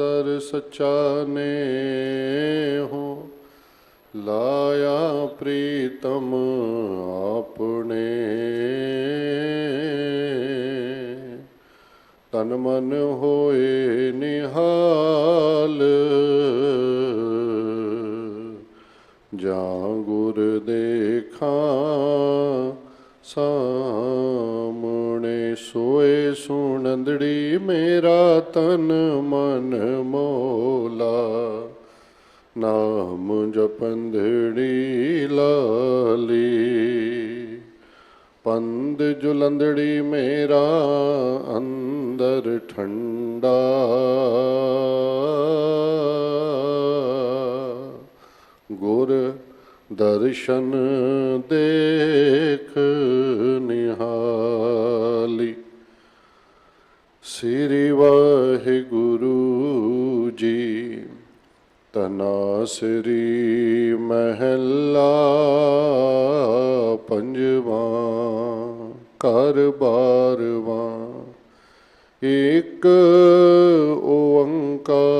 ਅੰਦਰ ਸਚਾ ਨੇ ਹੋ ਲਾਇਆ ਪ੍ਰੀਤਮ ਆਪਣੇ। ਤਨ ਮਨ ਹੋਏ ਨਿਹਾਲ। ਜਾਂ ਗੁਰ ਦੇਖਾਂ। ਸਾਮਣੇ ਸੋਏ ਸੁਣੰਦੜੀ ਮੇਰਾ ਤਨ ਮਨ ਮੋਲਾ। ਨਾਮ ਜਪੰਦੜੀ ਲਾਲੀ। ਪੰਦ ਜੁਲੰਦੜੀ ਮੇਰਾ ਅੰਦਰ ਠੰਡਾ। ਦਰਸ਼ਨ ਦੇਖ ਨਿਹਾਲੀ। ਸ੍ਰੀ ਵਾਹਿਗੁਰੂ ਜੀ ਤਨਾ ਤਨਾਸਰੀ ਮਹਿਲਾ ਪੰਜਵਾ ਘਰ ਬਾਰਵਾ ਇਕ ਓੰਕਾਰ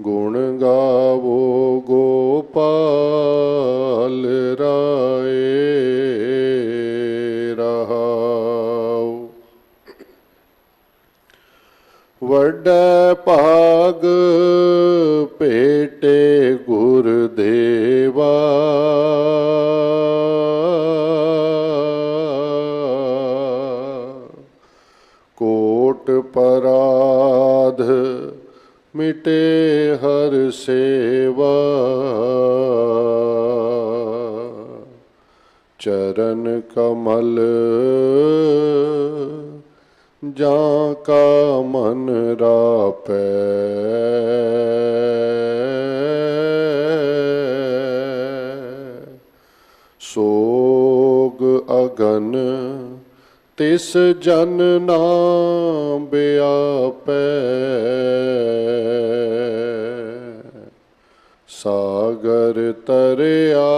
ਗੁਣ ਗਾਵੋ ਗੋਪਾਲ ਰਾਏ ਰਹਾਉ। ਵੱਡਾ ਭਾਗ ਭੇਟੇ ਗੁਰ ਦੇਵਾ ਕੋਟ ਪਰਾਧ ਮਿਟੇ ਸੇਵਾ। ਚਰਨ ਕਮਲ ਜਾਂ ਕਾ ਮਨ ਰਾਪੈ। ਸੋਗ ਅਗਨ ਤਿਸ ਜਨ ਨਾਮ ਬਿਆਪੈ। ਸਾਗਰ ਤਰਿਆ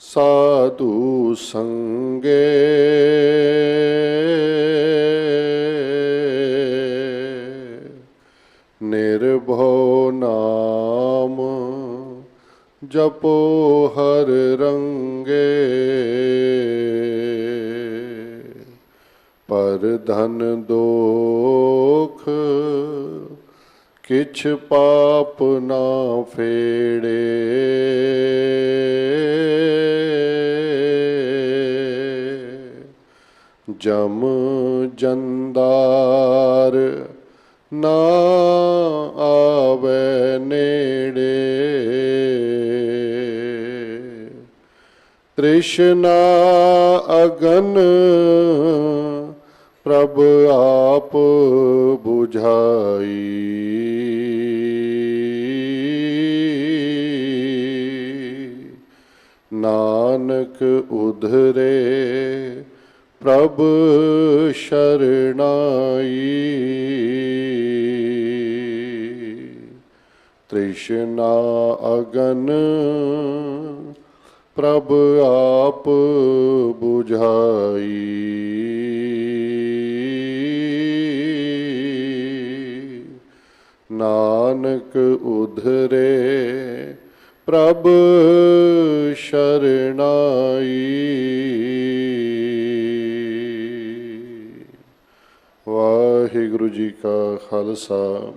ਸਾਧੂ ਸੰਗੇ। ਨਿਰਭਉ ਨਾਮ ਜਪੋ ਹਰ ਰੰਗੇ। ਪਰ ਧਨ ਦੋਖ ਕਿਛ ਪਾਪ ਨਾ ਫੇੜੇ। ਜਮ ਜੰਦਾਰ ਨਾ ਆਵੇ ਨੇੜੇ। ਤ੍ਰਿਸ਼ਨਾ ਅਗਨ ਪ੍ਰਭ ਆਪ 부ਝਾਈ ਨਾਨਕ ਉਧਰੇ ਪ੍ਰਭ ਸ਼ਰਣਾਈ। ਤ੍ਰਿਸ਼ਨਾ ਅਗਨ ਪ੍ਰਭ ਆਪ 부ਝਾਈ ਨਾਨਕ ਉਧਰੇ, ਪ੍ਰਭ ਸ਼ਰਣਾਈ। ਵਾਹਿਗੁਰੂ ਜੀ ਕਾ ਖਾਲਸਾ,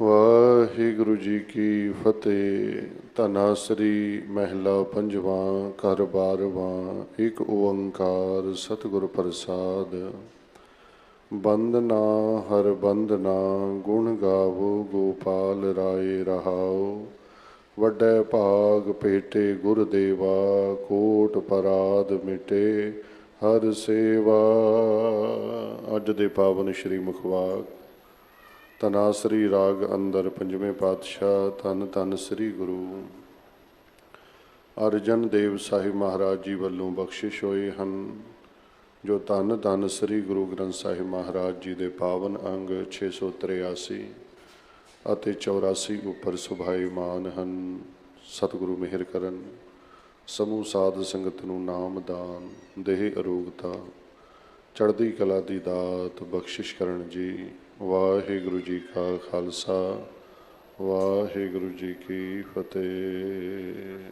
ਵਾਹਿਗੁਰੂ ਜੀ ਕੀ ਫਤਿਹ। ਧਨਾਸਰੀ ਮਹਿਲਾ ਪੰਜਵਾ, ਘਰ ਬਾਰਵਾ, ਇੱਕ ਓੰਕਾਰ ਸਤਿਗੁਰ ਪ੍ਰਸਾਦ। ਬੰਦਨਾ ਹਰ ਬੰਦਨਾ ਗੁਣ ਗਾਵੋ, ਗੋਪਾਲ ਰਾਏ ਰਹਾਉ ਵੱਡੇ ਭਾਗ ਭੇਟੇ ਗੁਰ ਦੇਵਾ, ਕੋਟ ਪਰਾਦ ਮਿਟੇ ਹਰ ਸੇਵਾ। ਅੱਜ ਦੇ ਪਾਵਨ ਸ਼੍ਰੀ ਮੁਖਵਾਕ। ਤਨਾਸਰੀ ਰਾਗ ਅੰਦਰ ਪੰਜਵੇਂ ਪਾਤਸ਼ਾਹ, ਧੰਨ ਧੰਨ ਸ੍ਰੀ ਗੁਰੂ। ਅਰਜਨ ਦੇਵ ਸਾਹਿਬ ਮਹਾਰਾਜ ਜੀ ਵੱਲੋਂ ਬਖਸ਼ਿਸ਼ ਹੋਏ ਹਨ। ਜੋ ਧੰਨ ਧੰਨ ਸ੍ਰੀ ਗੁਰੂ ਗ੍ਰੰਥ ਸਾਹਿਬ ਮਹਾਰਾਜ ਜੀ ਦੇ ਪਾਵਨ ਅੰਗ 683 ਅਤੇ 84 ਉੱਪਰ ਸੁਭਾਈਮਾਨ ਹਨ, ਸਤਿਗੁਰੂ ਮਿਹਰ ਕਰਨ, ਸਮੂਹ ਸਾਧ ਸੰਗਤ ਨੂੰ ਨਾਮ ਦਾਨ, ਦੇਹ ਅਰੋਗਤਾ, ਚੜ੍ਹਦੀ ਕਲਾ ਦੀ ਦਾਤ, ਬਖਸ਼ਿਸ਼ ਕਰਨ ਜੀ, ਵਾਹਿਗੁਰੂ ਜੀ ਕਾ ਖਾਲਸਾ, ਵਾਹਿਗੁਰੂ ਜੀ ਕੀ ਫਤਿਹ।